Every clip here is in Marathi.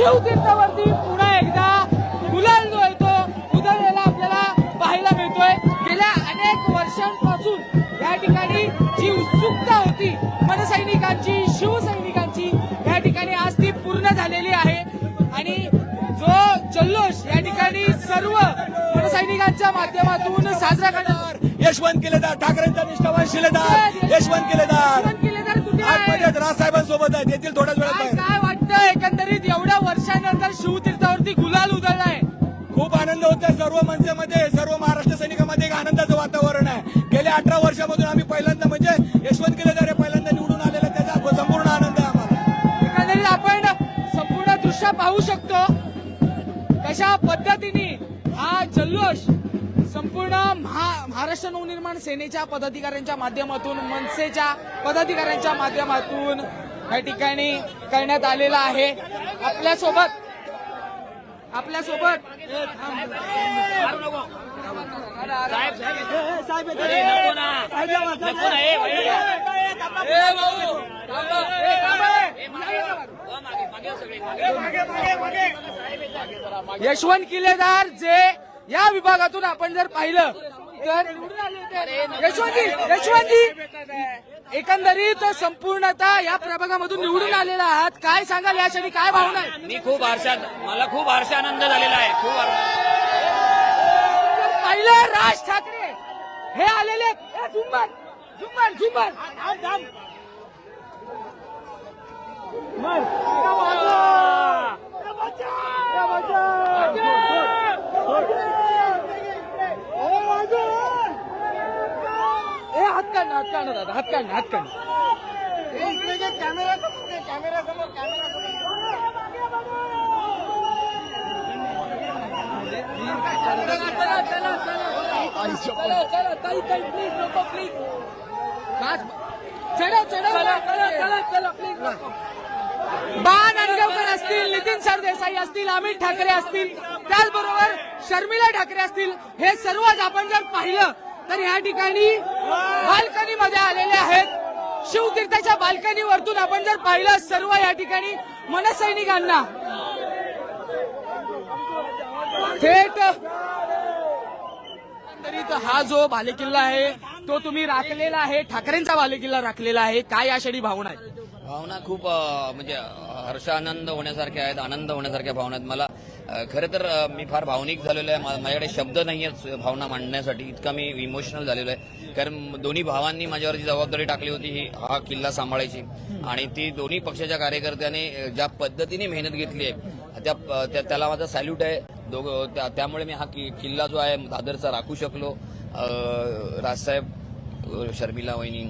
माध्यमातून पुन्हा एकदा गुलाल जो आहे तो आपल्याला पाहायला मिळतोय गेल्या अनेक वर्षांपासून या ठिकाणी जी उत्सुकता होती मनसैनिकांची शिवसैनिकांची या ठिकाणी आज ती पूर्ण झालेली आहे आणि जो जल्लोष या ठिकाणी सर्व मनसैनिकांच्या माध्यमातून साजरा करण्यात यशवंत केलेदार ठाकरेंचा निष्ठावान शिलेदार यशवंत केलेदार केलेदार कुठे राजसाहेबांसोबत आहेत येतील थोड्याच वेळात एवढ्या वर्षानंतर शिवतीर्थावरती गुलाल उधळलाय खूप आनंद होतोय सर्व मनसेमध्ये सर्व महाराष्ट्र सैनिकांमध्ये एक आनंदाचं वातावरण आहे. गेल्या अठरा वर्षामधून आम्ही पहिल्यांदा म्हणजे यशवंत केलेदार पहिल्यांदा निवडून आलेला आहे. त्याचा संपूर्ण आनंद आहे आम्हाला. एकंदरीत आपण संपूर्ण दृश्य पाहू शकतो. कशा पद्धतीने हा जल्लोष संपूर्ण महा- महाराष्ट्र नवनिर्माण सेनेच्या पदाधिकाऱ्यांच्या माध्यमातून मनसेच्या पदाधिकाऱ्यांच्या माध्यमातून या ठिकाणी करण्यात आलेला आहे. आपल्यासोबत आपल्यासोबत. यशवंत किल्लेदार जे या विभागातून आपण जर पाहिलं तर यशवंतजी यशवंतजी एकंदरीत संपूर्णतः या प्रभागामधून निवडून आलेला आहात. काय सांगाल या क्षणी काय भावना आहे? मी खूप हर्षात मला खूप हर्ष आनंद झालेला आहे. खूप पहिलं राज ठाकरे. हे आलेले हात काढणं हात काढणं दादा हात काढणं हात काढणं चला चला ताई ताई प्लीज नको प्लीज चढा चढा चला चला चला प्लीज नको. बाण अंगवकर असतील नितीन सरदेसाई असतील अमित ठाकरे असतील त्याचबरोबर शर्मिला ठाकरे असतील हे सर्वच आपण जर पाहिलं तर या ठिकाणी बाल्कनी मध्ये आलेले आहेत. शिवतीर्थाच्या बाल्कनीवरतून आपण जर पाहिलं सर्व या ठिकाणी मनसैनिकांना थेट एकंदरीत हा जो बालेकिल्ला आहे तो तुम्ही राखलेला आहे ठाकरेंचा बालेकिल्ला राखलेला आहे. काय या भावना आहे? भावना खूप म्हणजे हर्ष आनंद होण्यासारख्या आहेत आनंद होण्यासारख्या भावना आहेत. मला खरं तर मी फार भावनिक झालेलो आहे. माझ्याकडे शब्द नाही आहेत भावना मांडण्यासाठी. इतका मी इमोशनल झालेलो आहे. कारण दोन्ही भावांनी माझ्यावर जी जबाबदारी टाकली होती ही हा किल्ला सांभाळायची. आणि ती दोन्ही पक्षाच्या कार्यकर्त्याने ज्या पद्धतीने मेहनत घेतली आहे त्या त्या- त्याला माझा सॅल्यूट आहे. दोघं त्या- त्यामुळे मी हा कि- किल्ला जो आहे दादरचा राखू शकलो. राजसाहेब शर्मिला वहिनी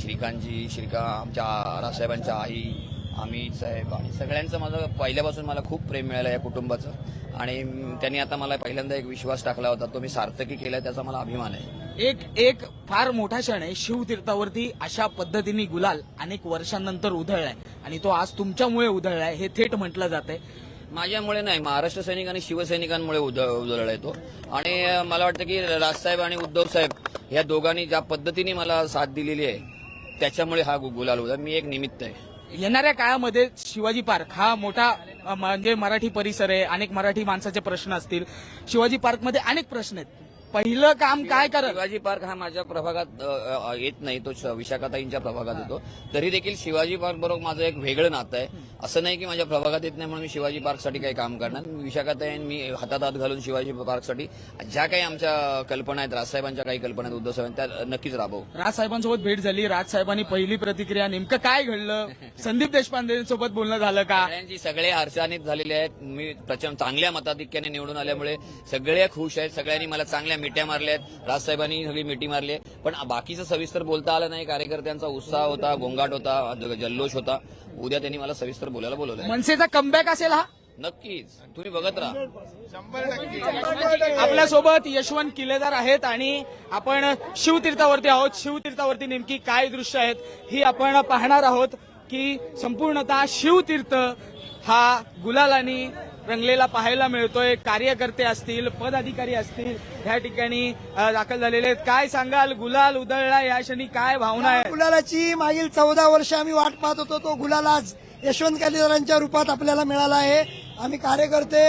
श्रीकांतजी श्रीका आमच्या राजसाहेबांच्या आई अमित साहेब आणि सगळ्यांचं माझं पहिल्यापासून मला खूप प्रेम मिळालं या कुटुंबाचं. आणि त्यांनी आता मला पहिल्यांदा एक विश्वास टाकला होता तो मी सार्थकी केला त्याचा मला अभिमान आहे. एक एक फार मोठा क्षण आहे. शिवतीर्थावरती अशा पद्धतीने गुलाल अनेक वर्षांनंतर उधळलाय. आणि तो आज तुमच्यामुळे उधळलाय हे थेट म्हटलं जात आहे माझ्यामुळे नाही महाराष्ट्र सैनिक आणि शिवसैनिकांमुळे उद उधळला येतो आणि मला वाटतं की राजसाहेब आणि उद्धव साहेब या दोघांनी ज्या पद्धतीने मला साथ दिलेली आहे त्याच्यामुळे हा गुलाल होता मी एक निमित्त आहे. येणाऱ्या काळामध्ये शिवाजी पार्क हा मोठा म्हणजे मराठी परिसर आहे. अनेक मराठी माणसाचे प्रश्न असतील. शिवाजी पार्कमध्ये अनेक प्रश्न आहेत. पहिलं काम काय करत? शिवाजी पार्क हा माझ्या प्रभागात अ, अ, येत नाही. तो श- विशाखाताईंच्या प्रभागात येतो. तरी देखील शिवाजी पार्क बरोबर माझं एक वेगळं नातं आहे. असं नाही की माझ्या प्रभागात येत नाही म्हणून मी शिवाजी पार्कसाठी काही काम करणार विशाखाताई आणि मी हातात हात घालून शिवाजी पार्कसाठी ज्या काही आमच्या कल्पना आहेत राजसाहेबांच्या काही कल्पना आहेत उद्धव साहेबांच्या त्या नक्कीच राबवू. राजसाहेबांसोबत भेट झाली. राजसाहेबांनी पहिली प्रतिक्रिया नेमकं काय घडलं? संदीप देशपांडे सोबत बोलणं झालं का? सगळ्यांची सगळे हर्षान्वित झालेले आहेत. मी प्रचंड चांगल्या मताधिक्याने निवडून आल्यामुळे सगळे खुश आहेत. सगळ्यांनी मला चांगल्या मिठ्या मारल्या आहेत राजसाहेबांनी सगळी मिठी मारली आहे पण बाकीचं सविस्तर बोलता आलं नाही. कार्यकर्त्यांचा उत्साह होता गोंगाट होता जल्लोष होता. उद्या त्यांनी मला सविस्तर बोलायला बोलवलं मनसेचा कमबॅक असेल हा? नक्कीच. तुम्ही बघत राहा. आपल्यासोबत यशवंत किल्लेदार आहेत आणि आपण शिवतीर्थावरती आहोत. शिवतीर्थावरती नेमकी काय दृश्य आहेत ही आपण पाहणार आहोत की संपूर्णतः शिवतीर्थ हा गुलालानी रंगलेला पाहायला मिळतोय. कार्यकर्ते असतील पदाधिकारी असतील या ठिकाणी दाखल झालेले आहेत. काय सांगाल? गुलाल उधळला या क्षणी काय भावना आहे? गुलालाची मागील चौदा वर्ष आम्ही वाट पाहत होतो. तो गुलाल आज यशवंत कालीदारांच्या रूपात आपल्याला मिळाला आहे. आम्ही कार्यकर्ते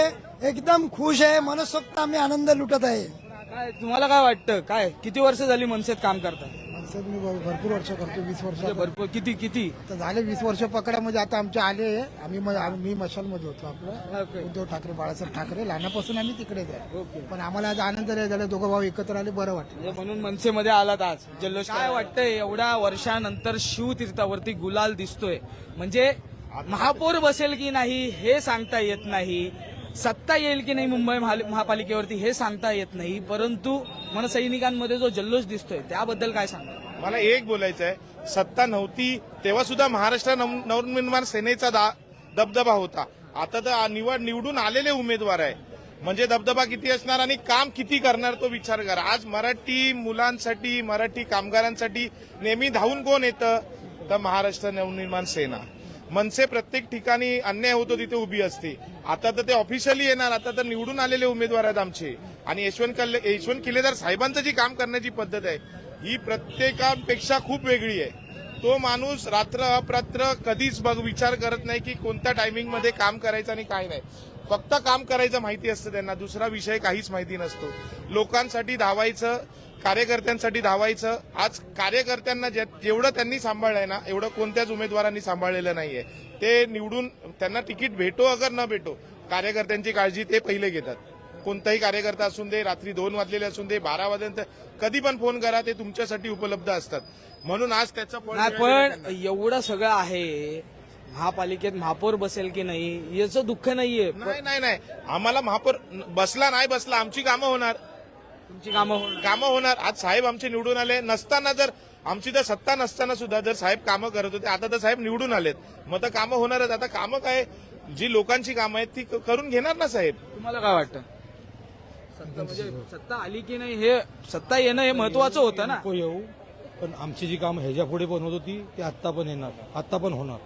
एकदम खुश आहे. मनसोक्त आम्ही आनंद लुटत आहे. काय तुम्हाला काय वाटतं? काय? किती वर्ष झाली मनसेत काम करतात? मनसेत मी भरपूर वर्ष करतो वीस वर्ष म्हणजे भरपूर किती किती? आता झाले वीस वर्ष पकड्या म्हणजे आता आमचे आले आम्ही म- आम्ही- मी मशालमध्ये होतो आपलं. उद्धव ठाकरे बाळासाहेब ठाकरे. लहानापासून आम्ही तिकडेच आहे. ओके. पण आम्हाला आज आनंद नाही झाला दोघं भाऊ एकत्र आले बरं वाटलं. म्हणजे म्हणून मनसेमध्ये आलात आज. जल्लोष काय वाटतंय एवढ्या वर्षानंतर शिवतीर्थावरती गुलाल दिसतोय. म्हणजे महापौर बसेल की नाही हे सांगता येत नाही. सत्ता येईल की नाही मुंबई महापालिकेवरती हे सांगता येत नाही परंतु मनसैनिकांमध्ये जो जल्लोष दिसतोय त्याबद्दल काय सांगा मला एक बोलायचं आहे. सत्ता नव्हती तेव्हा सुद्धा महाराष्ट्र नव- नवनिर्माण सेनेचा दा- दबदबा होता. आता तर निवड निवडून आलेले उमेदवार आहे. म्हणजे दबदबा किती असणार आणि काम किती करणार तो विचार करा. आज मराठी मुलांसाठी मराठी कामगारांसाठी नेहमी धावून कोण येतं? तर महाराष्ट्र नवनिर्माण सेना. मनसे प्रत्येक ठिकाणी अन्याय होतो तिथे उभी असते. आता तर ते ऑफिशियली येणार आता तर निवडून आलेले उमेदवार आहेत आमचे. आणि यशवंत कल्ले यशवंत किल्लेदार साहेबांचं जी काम करण्याची पद्धत आहे ही प्रत्येकापेक्षा खूप वेगळी आहे. तो माणूस रात्र अपरात्र कधीच बघ विचार करत नाही की कोणत्या टायमिंगमध्ये काम करायचं आणि काय नाही. फक्त काम करायचं माहिती असतं त्यांना दुसरा विषय काहीच माहिती नसतो. लोकांसाठी धावायचं कार्यकर्त्यांसाठी धावायचं. आज कार्यकर्त्यांना जेवढं त्यांनी सांभाळलंय ना एवढं कोणत्याच उमेदवारांनी सांभाळलेलं नाहीये. ते निवडून त्यांना तिकीट भेटो अगर न भेटो कार्यकर्त्यांची काळजी ते पहिले घेतात. कोणताही कार्यकर्ता असून दे रात्री दोन वाजलेले असून दे बारा वाजेपर्यंत कधी पण फोन करा ते तुमच्यासाठी उपलब्ध असतात. म्हणून आज त्याचा पण. एवढं सगळं आहे महापालिकेत महापौर बसेल की नाही याचं दुःख नाहीये. नाही नाही. आम्हाला महापौर बसला नाही बसला आमची कामं होणार. तुमची कामं होणार. कामं होणार. आज साहेब आमचे निवडून आले. नसताना जर आमची तर सत्ता नसताना सुद्धा जर साहेब कामं करत होते आता तर साहेब निवडून आलेत. मग तर कामं होणारच. आता कामं काय? जी लोकांची कामं आहेत ती क- करून घेणार ना साहेब? तुम्हाला काय वाटतं? सत्ता म्हणजे सत्ता आली की नाही हे सत्ता येणं हे महत्वाचं होतं ना. नको येऊ. पण आमची जी कामं ह्याच्या पुढे पण होत होती ती आत्ता पण येणार. आत्ता पण होणार.